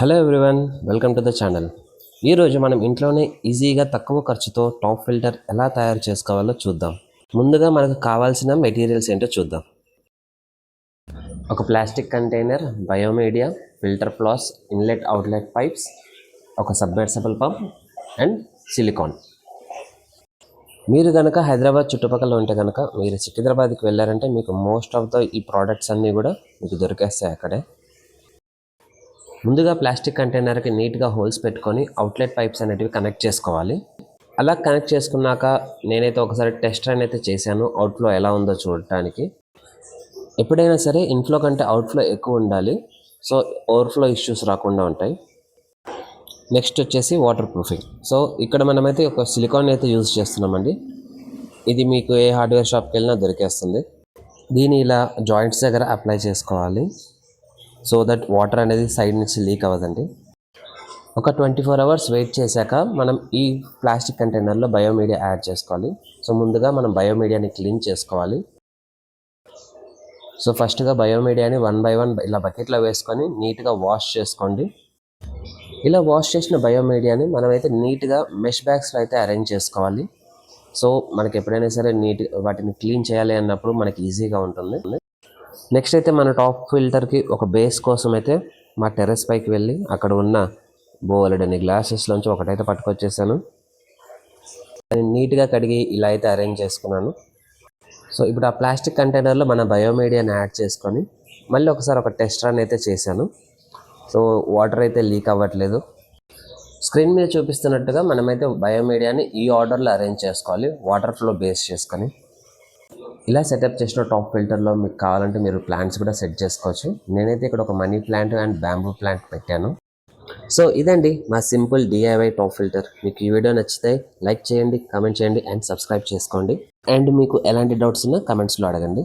Hello everyone welcome to the channel ఈరోజు మనం ఇంట్లోనే ఈజీగా తక్కువ ఖర్చుతో టాప్ ఫిల్టర్ ఎలా తయారు చేసుకోవాలో చూద్దాం. ముందుగా మనకు కావాల్సిన మెటీరియల్స్ ఏంటో చూద్దాం. ఒక plastic container bio media filter floss inlet outlet pipes ఒక సబ్మెర్సబుల్ పంప్ అండ్ సిలికాన్. మీరు కనుక హైదరాబాద్ చుట్టుపక్కల ఉంటే కనుక మీరు సికింద్రాబాద్కి వెళ్ళారంటే మీకు మోస్ట్ ఆఫ్ ద ఈ ప్రోడక్ట్స్ అన్నీ కూడా మీకు దొరికేస్తాయి అక్కడే. ముందుగా ప్లాస్టిక్ కంటైనర్కి నీట్గా హోల్స్ పెట్టుకొని అవుట్లెట్ పైప్స్ అనేటివి కనెక్ట్ చేసుకోవాలి. అలా కనెక్ట్ చేసుకున్నాక నేనైతే ఒకసారి టెస్ట్ రన్ అయితే చేశాను అవుట్ఫ్లో ఎలా ఉందో చూడటానికి. ఎప్పుడైనా సరే ఇన్ఫ్లో కంటే అవుట్ఫ్లో ఎక్కువ ఉండాలి. సో ఓవర్ఫ్లో ఇష్యూస్ రాకుండా ఉంటాయి. నెక్స్ట్ వచ్చేసి వాటర్ ప్రూఫింగ్ సో ఇక్కడ మనమైతే ఒక సిలికాన్ అయితే యూజ్ చేస్తున్నామండి. ఇది మీకు ఏ హార్డ్వేర్ షాప్కి వెళ్ళినా దొరికేస్తుంది. దీన్ని ఇలా జాయింట్స్ దగ్గర అప్లై చేసుకోవాలి. సో దట్ వాటర్ అనేది సైడ్ నుంచి లీక్ అవ్వదండి. ఒక ట్వంటీ ఫోర్ అవర్స్ వెయిట్ చేశాక మనం ఈ ప్లాస్టిక్ కంటైనర్లో బయోమీడియా యాడ్ చేసుకోవాలి. సో ముందుగా మనం బయోమీడియాని క్లీన్ చేసుకోవాలి. సో ఫస్ట్గా బయోమీడియాని వన్ బై వన్ ఇలా బకెట్లో వేసుకొని నీట్గా వాష్ చేసుకోండి. ఇలా వాష్ చేసిన బయోమీడియాని మనమైతే నీట్గా మెష్ బ్యాగ్స్లో అయితే అరేంజ్ చేసుకోవాలి. సో మనకి ఎప్పుడైనా సరే నీట్ వాటిని క్లీన్ చేయాలి అన్నప్పుడు మనకి ఈజీగా ఉంటుంది. నెక్స్ట్ అయితే మన టాప్ ఫిల్టర్కి ఒక బేస్ కోసం అయితే మా టెర్రస్ పైకి వెళ్ళి అక్కడ ఉన్న బోలెడని గ్లాసెస్లోంచి ఒకటైతే పట్టుకొచ్చేసాను. నీట్గా కడిగి ఇలా అయితే అరేంజ్ చేసుకున్నాను. సో ఇప్పుడు ఆ ప్లాస్టిక్ కంటైనర్లో మన బయోమీడియాని యాడ్ చేసుకొని మళ్ళీ ఒకసారి ఒక టెస్ట్ రన్ అయితే చేశాను. సో వాటర్ అయితే లీక్ అవ్వట్లేదు. స్క్రీన్ మీద చూపిస్తున్నట్టుగా మనమైతే బయోమీడియాని ఈ ఆర్డర్లో అరేంజ్ చేసుకోవాలి. వాటర్ ఫ్లో బేస్ చేసుకొని. ఇలా సెటప్ చేసిన టాప్ ఫిల్టర్లో మీకు కావాలంటే మీరు ప్లాంట్స్ కూడా సెట్ చేసుకోవచ్చు. నేనైతే ఇక్కడ ఒక money plant and bamboo plant పెట్టాను. సో ఇదండి మా సింపుల్ డిఐవై టాప్ ఫిల్టర్ మీకు ఈ వీడియో నచ్చితే లైక్ చేయండి కామెంట్ చేయండి అండ్ సబ్స్క్రైబ్ చేసుకోండి. అండ్ మీకు ఎలాంటి డౌట్స్ ఉన్నా కమెంట్స్లో అడగండి.